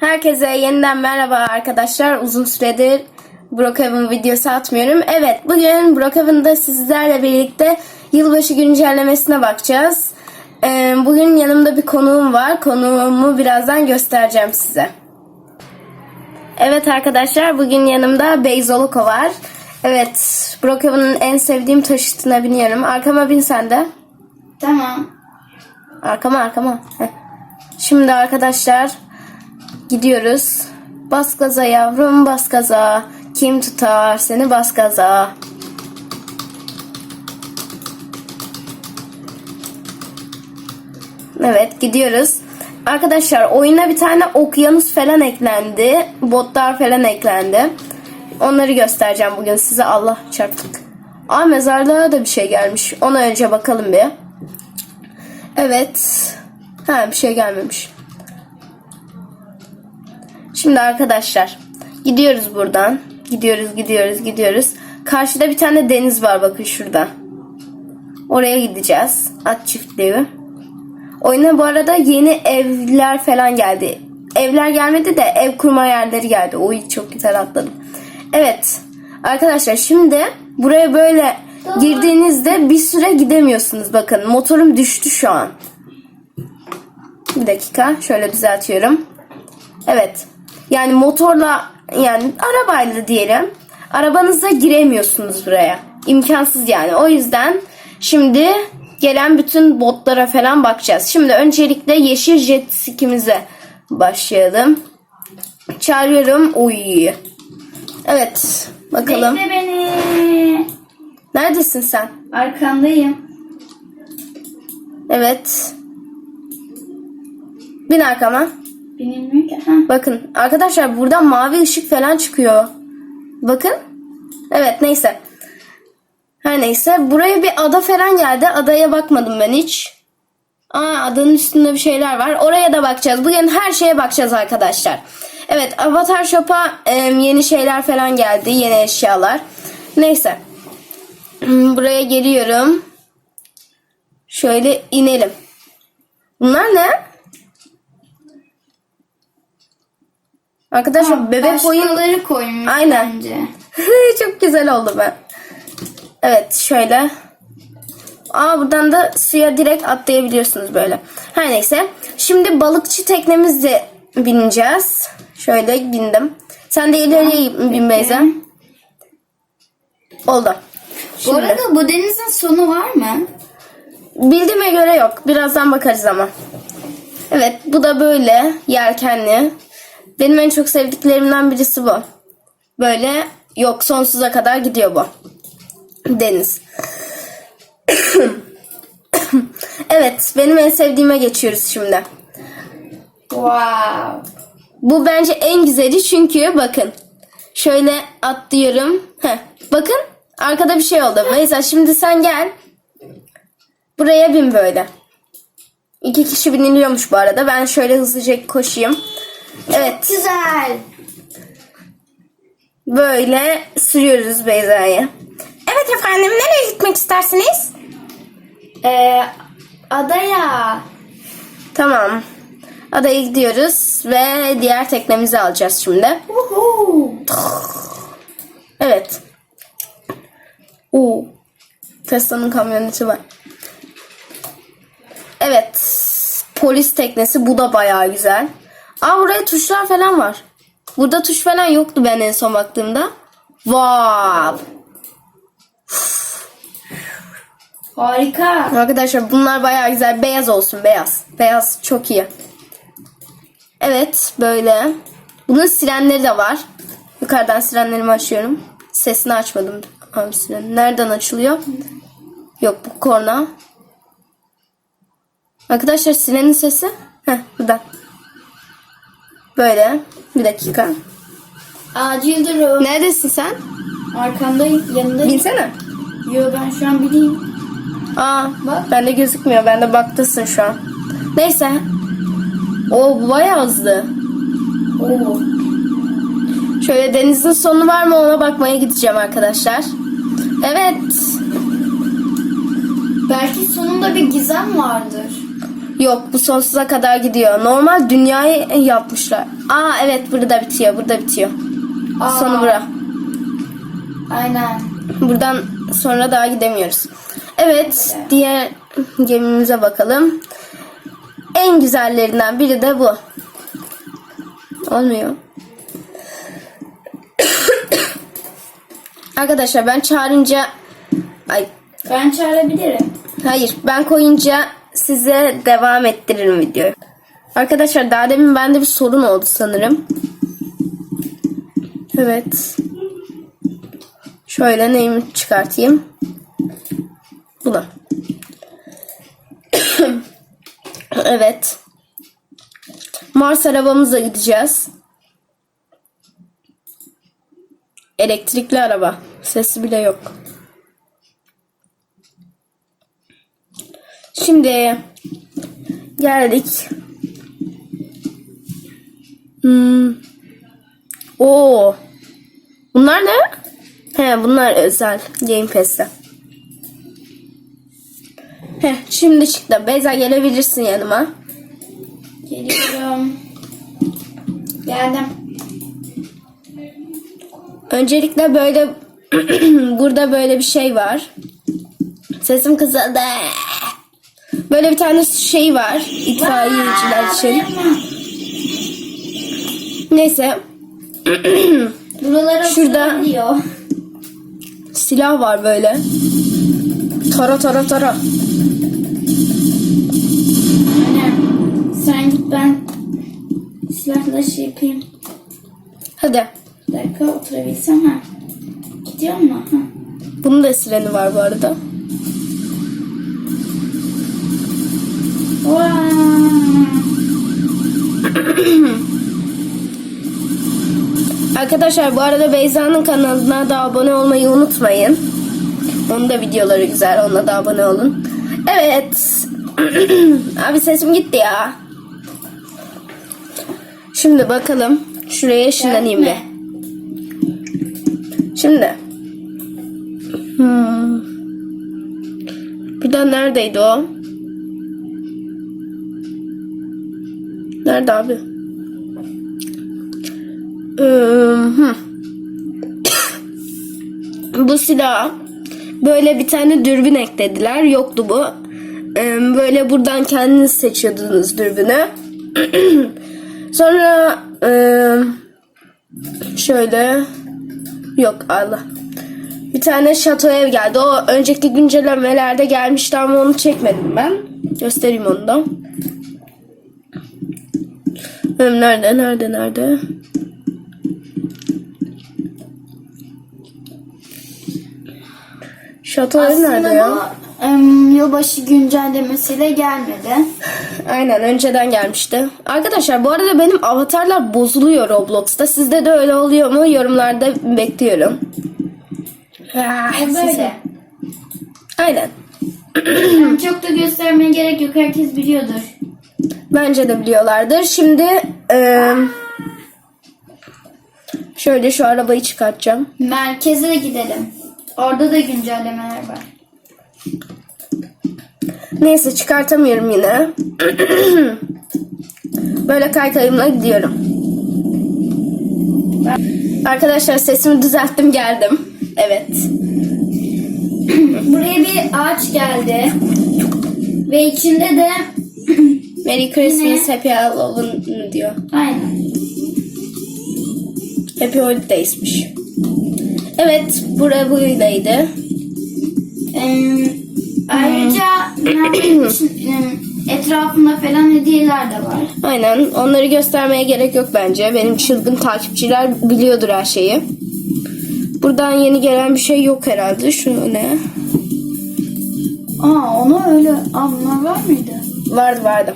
Herkese yeniden merhaba arkadaşlar. Uzun süredir Brookhaven videosu atmıyorum. Evet bugün Brookhaven'da sizlerle birlikte yılbaşı güncellemesine bakacağız. Ee, bugün yanımda bir konuğum var. Konuğumu birazdan göstereceğim size. Evet arkadaşlar bugün yanımda Beyzoloko var. Evet Brookhaven'ın en sevdiğim taşıtına biniyorum. Arkama bin sen de. Tamam. Arkama arkama. Heh. Şimdi arkadaşlar gidiyoruz. Bas gaza yavrum bas gaza. Kim tutar seni bas gaza. Evet gidiyoruz. Arkadaşlar oyuna bir tane okyanus falan eklendi. Botlar falan eklendi. Onları göstereceğim bugün size. Allah çarptık. Aa mezarlığa da bir şey gelmiş. Ona önce bakalım bir. Evet. Ha bir şey gelmemiş. Şimdi arkadaşlar gidiyoruz buradan. Gidiyoruz gidiyoruz gidiyoruz. Karşıda bir tane deniz var bakın şurada. Oraya gideceğiz. At çiftliği. Oyuna bu arada yeni evler falan geldi. Evler gelmedi de ev kurma yerleri geldi. Oy çok güzel atladım. Evet. Arkadaşlar şimdi buraya böyle girdiğinizde bir süre gidemiyorsunuz. Bakın motorum düştü şu an. Bir dakika şöyle düzeltiyorum. Evet. Yani motorla yani arabayla diyelim. Arabanıza giremiyorsunuz buraya. İmkansız yani. O yüzden şimdi gelen bütün botlara falan bakacağız. Şimdi öncelikle yeşil jet skimize başlayalım. Çağırıyorum. Uy. Evet. Bakalım. Bekle beni. Neredesin sen? Arkandayım. Evet. Bin arkama. Binilmiyor ki. Bakın arkadaşlar buradan mavi ışık falan çıkıyor. Bakın. Evet neyse. Her neyse buraya bir ada falan geldi. Adaya bakmadım ben hiç. Aa adanın üstünde bir şeyler var. Oraya da bakacağız. Bugün her şeye bakacağız arkadaşlar. Evet Avatar Shop'a em, yeni şeyler falan geldi. Yeni eşyalar. Neyse. Hmm, Buraya geliyorum. Şöyle inelim. Bunlar ne? Arkadaşlar bebek oyun Başkaları koymuş Aynen. bence. çok güzel oldu be. Evet şöyle. Aa buradan da suya direkt atlayabiliyorsunuz böyle. Her neyse. Şimdi balıkçı teknemizle bineceğiz. Şöyle bindim. Sen de ileriye bin Beyza. Oldu. Bu Şimdi. arada bu denizin sonu var mı? Bildiğime göre yok. Birazdan bakarız ama. Evet bu da böyle yelkenli. Benim en çok sevdiklerimden birisi bu. Böyle yok sonsuza kadar gidiyor bu. Deniz. evet benim en sevdiğime geçiyoruz şimdi. Wow. Bu bence en güzeli çünkü bakın. Şöyle atlıyorum. Heh, bakın arkada bir şey oldu. Mesela şimdi sen gel. Buraya bin böyle. İki kişi biniliyormuş bu arada. Ben şöyle hızlıca koşayım. Evet. Güzel. Böyle sürüyoruz Beyza'yı. Evet efendim nereye gitmek istersiniz? Ee, adaya. Tamam. Adaya gidiyoruz ve diğer teknemizi alacağız şimdi. Uhu. Evet. Oo. Tesla'nın kamyoneti var. Evet. Polis teknesi. Bu da bayağı güzel. Aa buraya tuşlar falan var. Burada tuş falan yoktu ben en son baktığımda. Wow. Harika. Arkadaşlar bunlar bayağı güzel. Beyaz olsun beyaz. Beyaz çok iyi. Evet böyle. Bunun sirenleri de var. Yukarıdan sirenlerimi açıyorum. Sesini açmadım. Abi siren. Nereden açılıyor? Yok bu korna. Arkadaşlar sirenin sesi. Heh buradan. Böyle. Bir dakika. Acil durum. Neredesin sen? Arkandayım. Yanındayım. Binsene. Yo ben şu an bileyim. Aa Bak. bende gözükmüyor. Bende baktasın şu an. Neyse. O bu bayağı hızlı. Oo. Şöyle denizin sonu var mı ona bakmaya gideceğim arkadaşlar. Evet. Belki sonunda bir gizem vardır. Yok bu sonsuza kadar gidiyor. Normal dünyayı yapmışlar. Aa evet burada bitiyor. Burada bitiyor. Aa, Sonu bura. Aynen. Buradan sonra daha gidemiyoruz. Evet, diğer gemimize bakalım. En güzellerinden biri de bu. Olmuyor. Arkadaşlar ben çağırınca ay Ben çağırabilirim. hayır ben koyunca size devam ettiririm videoyu. Arkadaşlar daha demin bende bir sorun oldu sanırım. Evet. Şöyle neyimi çıkartayım. Buna. evet. Mars arabamızla gideceğiz. Elektrikli araba. Sesi bile yok. Şimdi geldik. Hmm. Oo. Bunlar ne? He bunlar özel Game Pass'te. He şimdi çıktı. Beyza gelebilirsin yanıma. Geliyorum. Geldim. Öncelikle böyle burada böyle bir şey var. Sesim kısıldı. Böyle bir tane şey var itfaiyeciler için. Neyse Buralara Şurada- diyor. silah var böyle. Tara tara tara. Sen git ben silahla şey yapayım. Hadi. Bir dakika oturabilsem ha. Gidiyor mu? Ha. Bunun da sireni var bu arada. Arkadaşlar bu arada Beyza'nın kanalına da abone olmayı unutmayın. Onun da videoları güzel. Ona da abone olun. Evet. Abi sesim gitti ya. Şimdi bakalım. Şuraya ışınlanayım bir. Şimdi. Hmm. De neredeydi o? Nerede abi? Ee, bu silah böyle bir tane dürbün eklediler. Yoktu bu. Böyle buradan kendiniz seçiyordunuz dürbünü. Sonra şöyle Yok Allah. Bir tane şato ev geldi. O önceki güncellemelerde gelmişti ama onu çekmedim ben. Göstereyim onu da. Nerede nerede nerede? Şato ev nerede Aslında ya? bu em, yılbaşı güncellemesiyle gelmedi. Aynen önceden gelmişti. Arkadaşlar bu arada benim avatarlar bozuluyor Roblox'ta. Sizde de öyle oluyor mu? Yorumlarda bekliyorum. Ah, size. böyle. Aynen. Yani çok da göstermeye gerek yok. Herkes biliyordur. Bence de biliyorlardır. Şimdi eee, şöyle şu arabayı çıkartacağım. Merkeze gidelim. Orada da güncellemeler var. Neyse çıkartamıyorum yine. Böyle kaykayımla gidiyorum. Arkadaşlar sesimi düzelttim geldim. Evet. Buraya bir ağaç geldi. Ve içinde de Merry Christmas, Happy Halloween diyor. aynen. Happy Holidays'miş. Evet, bura buradaydı. Em, ayrıca nerede etrafında falan hediyeler de var. Aynen, onları göstermeye gerek yok bence. Benim çılgın takipçiler biliyordur her şeyi. Buradan yeni gelen bir şey yok herhalde. Şu ne? Aa onu öyle. Aa bunlar var mıydı? Vardı vardı.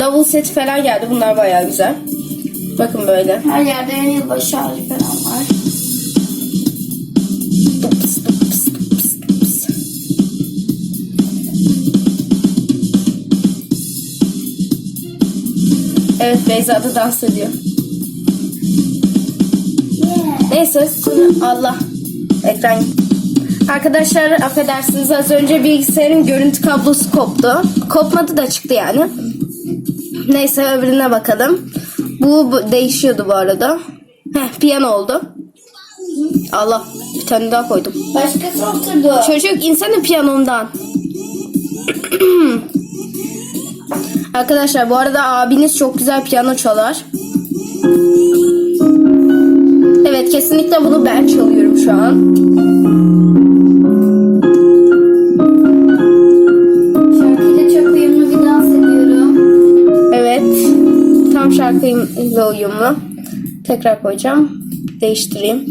Davul seti falan geldi. Bunlar bayağı güzel. Bakın böyle. Her yerde yılbaşı ağacı falan Evet Beyza da dans ediyor. Neyse Allah ekran Arkadaşlar affedersiniz az önce bilgisayarın görüntü kablosu koptu. Kopmadı da çıktı yani. Neyse öbürüne bakalım. Bu, bu değişiyordu bu arada. Heh, piyano oldu. Allah bir tane daha koydum. Başkası oturdu. Çocuk insene piyanomdan. Arkadaşlar bu arada abiniz çok güzel piyano çalar. Evet kesinlikle bunu ben çalıyorum şu an. Şarkıyla çok uyumlu bir dans ediyorum. Evet. Tam şarkıyla uyumlu. Tekrar koyacağım. Değiştireyim.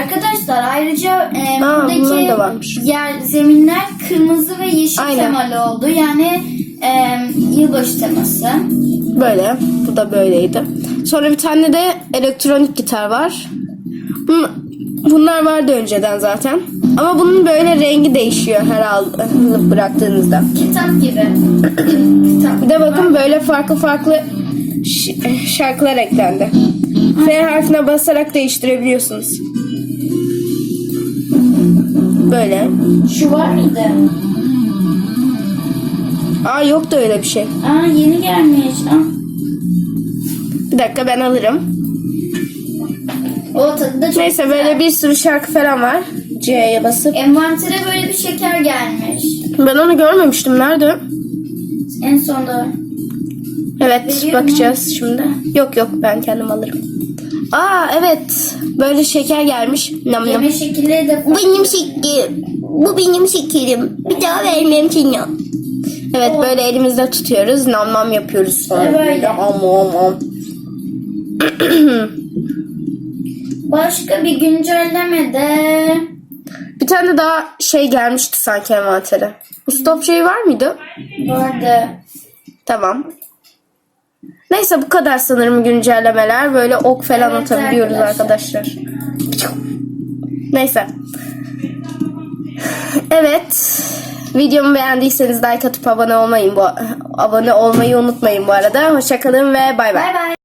Arkadaşlar ayrıca e, Aa, buradaki da varmış. yer zeminler kırmızı ve yeşil Aynen. temalı oldu. Yani e, yılbaşı teması. Böyle. Bu da böyleydi. Sonra bir tane de elektronik gitar var. Bun- Bunlar vardı önceden zaten. Ama bunun böyle rengi değişiyor her al bıraktığınızda. Kitap gibi. Kitap. Bir de bakın böyle farklı farklı şarkılar eklendi. F harfine basarak değiştirebiliyorsunuz. Böyle. Şu var mıydı? Aa yoktu öyle bir şey. Aa yeni gelmiş. Aa. Bir dakika ben alırım. O tadı da çok Neyse güzel. böyle bir sürü şarkı falan var. C'ye basıp. Envantere böyle bir şeker gelmiş. Ben onu görmemiştim. Nerede? En sonda. Evet Veriyor mu? bakacağız şimdi. Yok yok ben kendim alırım. Aa evet. Böyle şeker gelmiş. Nam nam. Yeme şekilleri de Benim şekerim. Bu benim şekerim. Bir daha vermem seni. Evet böyle elimizde tutuyoruz. Nam nam yapıyoruz sonra. Böyle. Am am am. Başka bir güncellemede Bir tane daha şey gelmişti sanki envantere. Bu stop şey var mıydı? vardı. Tamam. Neyse bu kadar sanırım güncellemeler. Böyle ok falan Evet atabiliyoruz arkadaşlar. arkadaşlar. Neyse. Evet. Videomu beğendiyseniz like atıp abone olmayın bu abone olmayı unutmayın bu arada. Hoşçakalın ve bay bay.